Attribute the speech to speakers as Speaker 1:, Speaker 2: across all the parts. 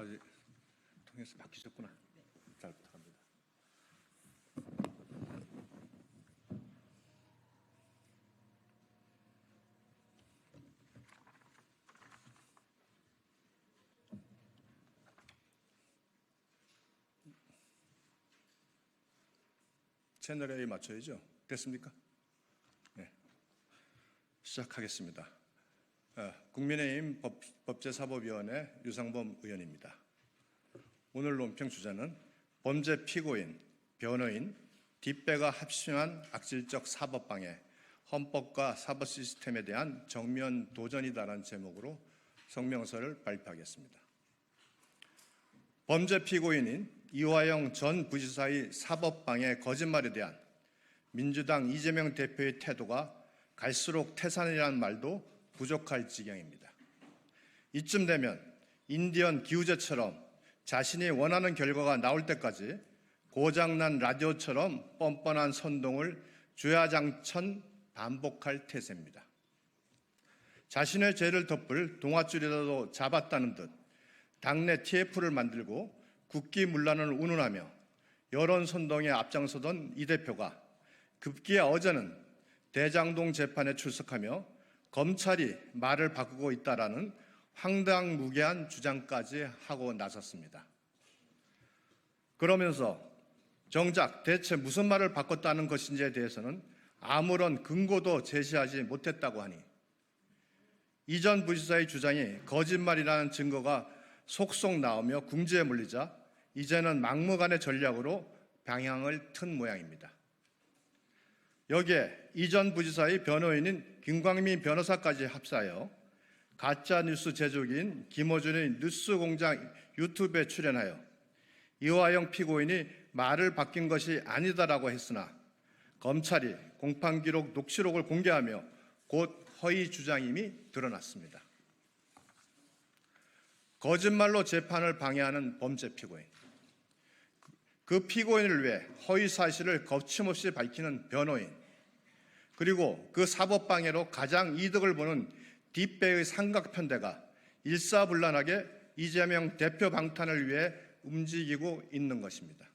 Speaker 1: 아, 예. 통해서 바뀌셨구나. 잘 부탁합니다. 채널 A 맞춰야죠. 됐습니까? 네. 시작하겠습니다. 아, 국민의힘 법, 법제사법위원회 유상범 의원입니다. 오늘 논평 주제는 범죄 피고인, 변호인, 뒷배가 합심한 악질적 사법방해, 헌법과 사법 시스템에 대한 정면 도전이다라는 제목으로 성명서를 발표하겠습니다. 범죄 피고인인 이화영 전 부지사의 사법방해 거짓말에 대한 민주당 이재명 대표의 태도가 갈수록 태산이라는 말도 부족할 지경입니다. 이쯤 되면 인디언 기우제처럼 자신이 원하는 결과가 나올 때까지 고장난 라디오처럼 뻔뻔한 선동을 주야장천 반복할 태세입니다. 자신의 죄를 덮을 동아줄이라도 잡았다는 듯 당내 TF를 만들고 국기문란을 운운하며 여론 선동에 앞장서던 이 대표가 급기야 어제는 대장동 재판에 출석하며 검찰이 말을 바꾸고 있다라는 황당무계한 주장까지 하고 나섰습니다. 그러면서 정작 대체 무슨 말을 바꿨다는 것인지에 대해서는 아무런 근거도 제시하지 못했다고 하니 이전 부지사의 주장이 거짓말이라는 증거가 속속 나오며 궁지에 물리자 이제는 막무가내 전략으로 방향을 튼 모양입니다. 여기에 이전 부지사의 변호인인 김광민 변호사까지 합사하여 가짜 뉴스 제조기인 김어준의 뉴스 공장 유튜브에 출연하여 이화영 피고인이 말을 바뀐 것이 아니다라고 했으나 검찰이 공판 기록 녹취록을 공개하며 곧 허위 주장임이 드러났습니다. 거짓말로 재판을 방해하는 범죄 피고인. 그 피고인을 위해 허위 사실을 거침없이 밝히는 변호인. 그리고 그 사법 방해로 가장 이득을 보는 뒷배의 삼각편대가 일사불란하게 이재명 대표 방탄을 위해 움직이고 있는 것입니다.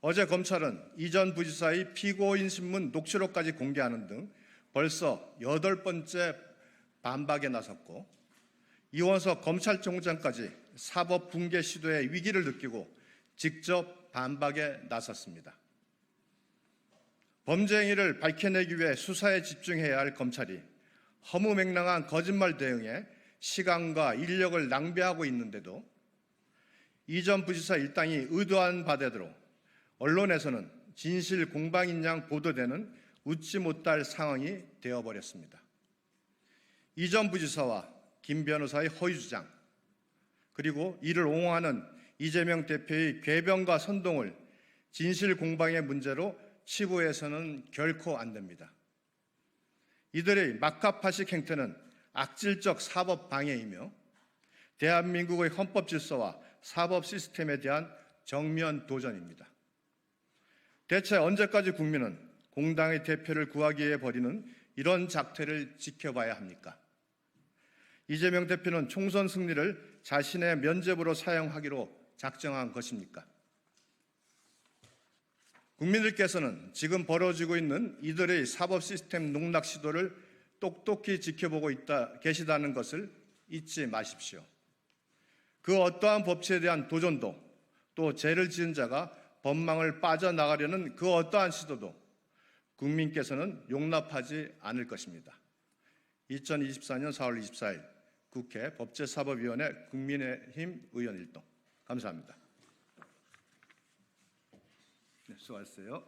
Speaker 1: 어제 검찰은 이전 부지사의 피고인 신문 녹취록까지 공개하는 등 벌써 여덟 번째 반박에 나섰고 이원석 검찰총장까지 사법 붕괴 시도의 위기를 느끼고 직접 반박에 나섰습니다. 범죄 행위를 밝혀내기 위해 수사에 집중해야 할 검찰이 허무맹랑한 거짓말 대응에 시간과 인력을 낭비하고 있는데도 이전 부지사 일당이 의도한 바대로 언론에서는 진실 공방인 양 보도되는 웃지 못할 상황이 되어버렸습니다. 이전 부지사와 김 변호사의 허위 주장, 그리고 이를 옹호하는 이재명 대표의 궤변과 선동을 진실 공방의 문제로 치부해서는 결코 안 됩니다. 이들의 막가파식 행태는 악질적 사법 방해이며 대한민국의 헌법 질서와 사법 시스템에 대한 정면 도전입니다. 대체 언제까지 국민은 공당의 대표를 구하기 위해 벌이는 이런 작태를 지켜봐야 합니까? 이재명 대표는 총선 승리를 자신의 면접으로 사용하기로 작정한 것입니까? 국민들께서는 지금 벌어지고 있는 이들의 사법 시스템 농락 시도를 똑똑히 지켜보고 있다 계시다는 것을 잊지 마십시오. 그 어떠한 법치에 대한 도전도 또 죄를 지은 자가 법망을 빠져나가려는 그 어떠한 시도도 국민께서는 용납하지 않을 것입니다. 2024년 4월 24일 국회 법제사법위원회 국민의힘 의원 일동 감사합니다. 네, 수고하셨어요.